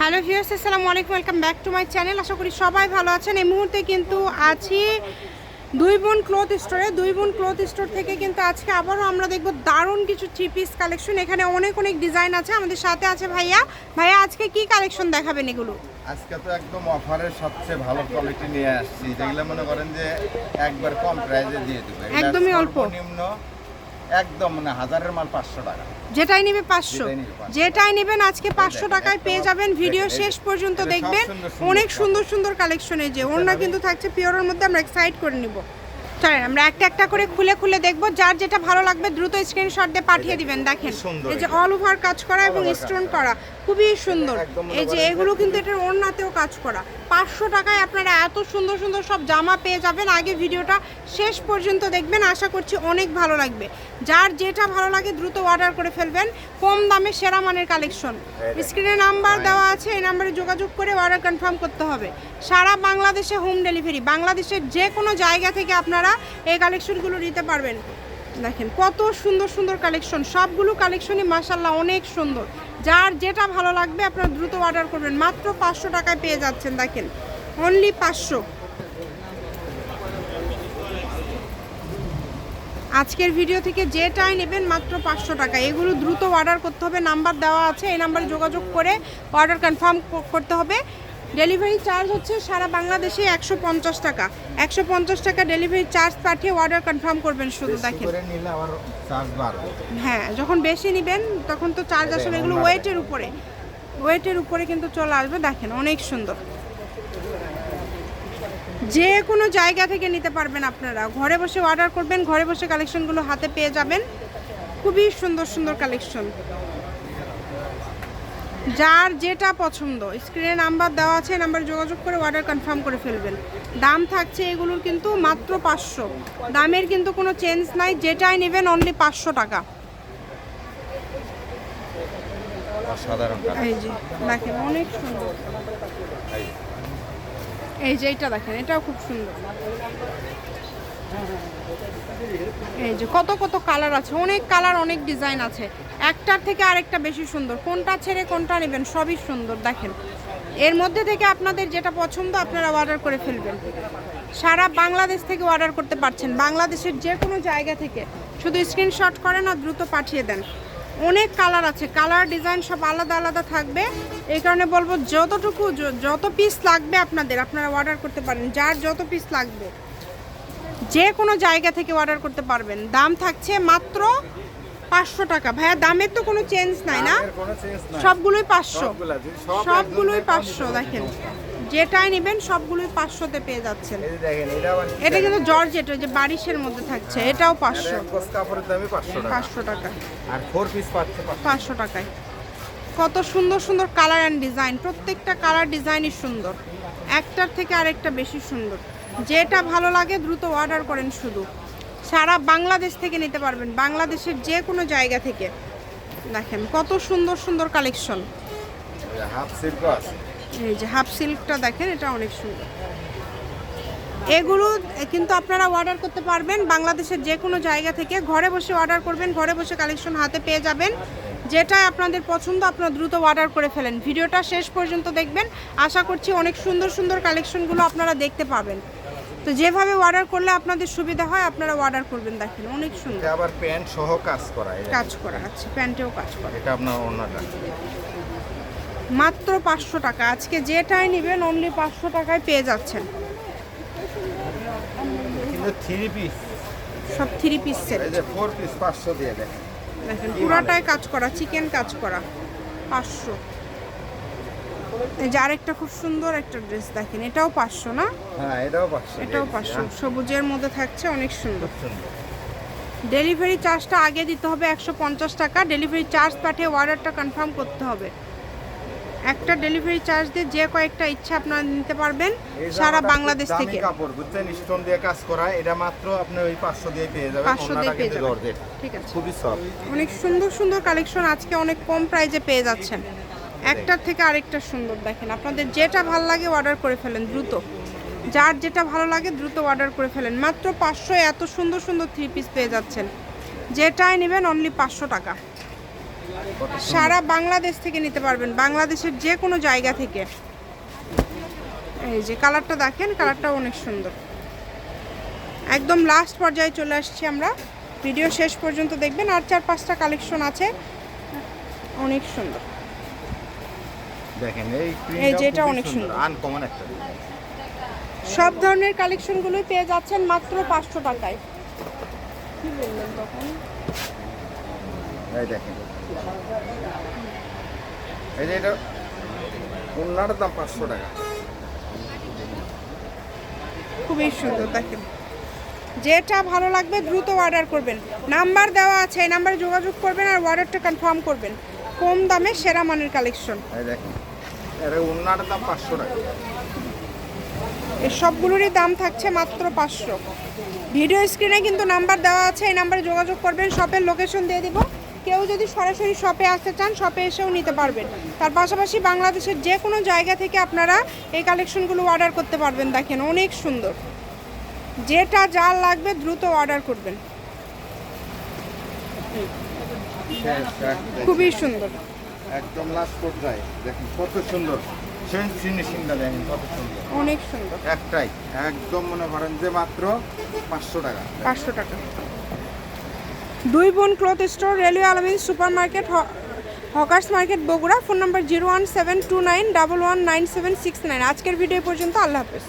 Hello viewers আসসালামু আলাইকুম welcome back to my channel. আশা করি সবাই ভালো আছেন। এই মুহূর্তে কিন্তু আছি দুই বোন ক্লথ স্টোরে। দুই বোন ক্লথ স্টোর থেকে কিন্তু আজকে আবারও আমরা দেখব দারুণ কিছু থ্রি পিস কালেকশন এখানে অনেক অনেক ডিজাইন আছে। আমাদের সাথে আছে ভাইয়া। ভাইয়া আজকে কি কালেকশন দেখাবেন এগুলো? আজকে তো একদম অফারের সবচেয়ে ভালো কোয়ালিটি নিয়ে আসছি। যেগুলো মনে করেন যে একবার কম প্রাইসে দিয়ে দেবো। একদমই অল্প। সর্বনিম্ন একদম মানে হাজারের মাল পাঁচশো টাকা। যেটাই নেবে পাঁচশো। যেটাই নিবে 500 যেটাই নেবেন আজকে পাঁচশো টাকায় পেয়ে যাবেন ভিডিও শেষ পর্যন্ত দেখবেন। অনেক সুন্দর সুন্দর কালেকশন এই যে ওড়না কিন্তু থাকছে পিওরের মধ্যে আমরা এক্সাইট করে নিব। চলেন আমরা একটা একটা করে খুলে খুলে দেখব। যার যেটা ভালো লাগবে দ্রুত স্ক্রিনশট দিয়ে পাঠিয়ে দিবেন। দেখেন এই যে অল ওভার কাজ করা এবং স্টোন করা। খুবই সুন্দর। এই যে- এগুলো কিন্তু এটার ওড়নাতেও কাজ করা। পাঁচশো টাকায় আপনারা এত সুন্দর সুন্দর সব জামা পেয়ে যাবেন। আগে ভিডিওটা শেষ পর্যন্ত দেখবেন, আশা করছি অনেক ভালো লাগবে। যার যেটা ভালো লাগে দ্রুত অর্ডার করে ফেলবেন, কম দামে সেরা মানের কালেকশন স্ক্রিনে নাম্বার দেওয়া আছে, এই নাম্বারে যোগাযোগ করে অর্ডার কনফার্ম করতে হবে। সারা বাংলাদেশে হোম ডেলিভারি বাংলাদেশের যে কোনো জায়গা থেকে আপনারা এই কালেকশনগুলো নিতে পারবেন। দেখেন, কত সুন্দর সুন্দর কালেকশন সবগুলো কালেকশনই মাসাল্লাহ অনেক সুন্দর। যার যেটা ভালো লাগবে আপনারা দ্রুত অর্ডার করবেন। মাত্র পাঁচশো টাকায় পেয়ে যাচ্ছেন, দেখেন। অনলি পাঁচশো। আজকের ভিডিও থেকে যেটাই নেবেন মাত্র পাঁচশো টাকা। এগুলো দ্রুত অর্ডার করতে হবে। নাম্বার দেওয়া আছে, এই নাম্বারে যোগাযোগ করে অর্ডার কনফার্ম করতে হবে। ডেলিভারি চার্জ হচ্ছে সারা বাংলাদেশে একশো পঞ্চাশ টাকা। একশো পঞ্চাশ টাকা ডেলিভারি চার্জ পাঠিয়ে অর্ডার কনফার্ম করবেন শুধু দেখেন। হ্যাঁ যখন বেশি নেবেন তখন তো চার্জ আসলে এগুলো ওয়েটের উপরে। ওয়েটের উপরে কিন্তু চলে আসবে দেখেন অনেক সুন্দর। যে কোনো জায়গা থেকে নিতে পারবেন আপনারা। ঘরে বসে অর্ডার করবেন ঘরে বসে কালেকশনগুলো হাতে পেয়ে যাবেন। খুবই সুন্দর সুন্দর কালেকশন যার যেটা পছন্দ। স্ক্রিনে নাম্বার দেওয়া আছে নাম্বারে যোগাযোগ করে অর্ডার কনফার্ম করে ফেলবেন। দাম থাকছে এগুলোর কিন্তু মাত্র পাঁচশো। দামের কিন্তু কোনো চেঞ্জ নাই যেটাই নেবেন অনলি পাঁচশো টাকা। এই যে দেখেন অনেক সুন্দর। এই যে এইটা দেখেন এটাও খুব সুন্দর। এই যে কত কত কালার আছে, অনেক কালার, অনেক ডিজাইন আছে। একটার থেকে আরেকটা বেশি সুন্দর। কোনটা ছেড়ে কোনটা নেবেন, সবই সুন্দর, দেখেন। এর মধ্যে থেকে আপনাদের যেটা পছন্দ, আপনারা অর্ডার করে ফেলবেন। সারা বাংলাদেশ থেকে অর্ডার করতে পারছেন। বাংলাদেশের যে কোনো জায়গা থেকে। শুধু স্ক্রিনশট করেন আর দ্রুত পাঠিয়ে দেন। অনেক কালার আছে। কালার, ডিজাইন সব আলাদা আলাদা থাকবে। এই কারণে বলব, যতটুকু, যত পিস লাগবে আপনাদের, আপনারা অর্ডার করতে পারেন। যার যত পিস লাগবে। যে কোনো জায়গা থেকে অর্ডার করতে পারবেন। দাম থাকছে মাত্র পাঁচশো টাকা। ভাইয়া দামের তো কোনো চেঞ্জ নাই না? সবগুলোই পাঁচশো। সবগুলোই পাঁচশো দেখেন। যেটাই নেবেন সবগুলোই পাঁচশোতে পেয়ে যাচ্ছেন। এটা কিন্তু জর্জেট ওই যে বারিশের মধ্যে থাকছে এটাও পাঁচশো। পাঁচশো টাকা। পাঁচশো আর ফোর পিস পাঁচশো। পাঁচশো টাকায়। কত সুন্দর সুন্দর কালার অ্যান্ড ডিজাইন প্রত্যেকটা কালার ডিজাইনই সুন্দর। একটার থেকে আরেকটা বেশি সুন্দর। যেটা ভালো লাগে দ্রুত অর্ডার করেন শুধু। সারা বাংলাদেশ থেকে নিতে পারবেন বাংলাদেশের যে কোনো জায়গা থেকে। দেখেন কত সুন্দর সুন্দর কালেকশন হাফ সিল্ক এই যে হাফ সিল্কটা দেখেন এটা অনেক সুন্দর। এগুলো কিন্তু আপনারা অর্ডার করতে পারবেন বাংলাদেশের যে কোনো জায়গা থেকে। ঘরে বসে অর্ডার করবেন ঘরে বসে কালেকশন হাতে পেয়ে যাবেন। যেটাই আপনাদের পছন্দ আপনারা দ্রুত অর্ডার করে ফেলেন। ভিডিওটা শেষ পর্যন্ত দেখবেন। আশা করছি অনেক সুন্দর সুন্দর কালেকশনগুলো আপনারা দেখতে পাবেন। তো যেভাবে অর্ডার করলে আপনাদের সুবিধা হয় আপনারা অর্ডার করবেন দেখেন অনেক সুন্দর। আবার প্যান্ট সহ কাজ করা। কাজ করা আছে প্যান্টেও কাজ করা। এটা আপনার অন্যটা মাত্র পাঁচশো টাকা আজকে যেটাই নেবেন অনলি পাঁচশো টাকায় পেয়ে যাচ্ছেন। কিন্তু থ্রি পিস সব থ্রি পিস সেট এই যে ফোর পিস পাঁচশো দিয়ে দেখেন দেখেন পুরাটাই কাজ করা চিকেন কাজ করা পাঁচশো। এই যে আরেকটা খুব সুন্দর একটা ড্রেস দেখেন এটাও পাঁচশো না? হ্যাঁ এটাও পাঁচশো। এটাও পাঁচশো। সবুজের মধ্যে থাকছে অনেক সুন্দর। ডেলিভারি চার্জটা আগে দিতে হবে একশো পঞ্চাশ টাকা। ডেলিভারি চার্জ পাঠিয়ে অর্ডারটা কনফার্ম করতে হবে। একটা ডেলিভারি চার্জ দিয়ে যে কয়েকটা ইচ্ছা আপনারা নিতে পারবেন সারা বাংলাদেশ থেকে। কাপড় বুঝছেন? স্টোন দিয়ে কাজ করা এটা মাত্র আপনি ওই পাঁচশো দিয়ে পেয়ে যাবেন 500 দিয়ে পেয়ে যাবেন। ঠিক আছে। খুবই সফট অনেক সুন্দর সুন্দর কালেকশন আজকে অনেক কম প্রাইজে পেয়ে যাচ্ছেন। একটার থেকে আরেকটা সুন্দর দেখেন। আপনাদের যেটা ভালো লাগে অর্ডার করে ফেলেন, দ্রুত। যার যেটা ভালো লাগে দ্রুত অর্ডার করে ফেলেন। মাত্র পাঁচশো এত সুন্দর সুন্দর থ্রি পিস পেয়ে যাচ্ছেন। যেটাই নেবেন অনলি পাঁচশো টাকা। সারা বাংলাদেশ থেকে নিতে পারবেন। বাংলাদেশের যে কোনো জায়গা থেকে। এই যে কালারটা দেখেন কালারটা অনেক সুন্দর। একদম লাস্ট পর্যায়ে চলে আসছি আমরা। ভিডিও শেষ পর্যন্ত দেখবেন। আর চার পাঁচটা কালেকশন আছে। অনেক সুন্দর। দেখেন এই এই যে এটা অনেক সুন্দর। আনকমন একটা সব ধরনের কালেকশনগুলোই পেয়ে যাচ্ছেন মাত্র পাঁচশো টাকায়। কি বললেন তখন? এই দেখেন। এই যে এটা ওনার দাম পাঁচশো টাকা। খুবই সুন্দর দেখেন। যেটা ভালো লাগবে দ্রুত অর্ডার করবেন। নাম্বার দেওয়া আছে এই নাম্বারে যোগাযোগ করবেন আর অর্ডারটা কনফার্ম করবেন। কম দামে সেরা মানের কালেকশন। দেখেন। এটা দাম পাঁচশো টাকা। এর সবগুলোরই দাম থাকছে মাত্র পাঁচশো। ভিডিও স্ক্রিনে কিন্তু নাম্বার দেওয়া আছে এই নাম্বারে যোগাযোগ করবেন শপের লোকেশন দিয়ে দিব। কেউ যদি সরাসরি শপে আসতে চান শপে এসেও নিতে পারবেন। তার পাশাপাশি বাংলাদেশের যে কোনো জায়গা থেকে আপনারা এই কালেকশনগুলো অর্ডার করতে পারবেন দেখেন অনেক সুন্দর। যেটা যার লাগবে দ্রুত অর্ডার করবেন। খুবই সুন্দর। একদম লাস্ট পর্যায়ে দেখেন কত সুন্দর। সেই ফিনিশিংটা দেখেন কত সুন্দর। অনেক সুন্দর। একটাই একদম মনে করেন যে মাত্র পাঁচশো টাকা। পাঁচশো টাকা। দুই বোন cloth store railway Alamin super market hawkers market Bogura. Phone number zero one seven two nine double one nine seven six nine আজকের ভিডিও পর্যন্ত আল্লাহ হাফেজ।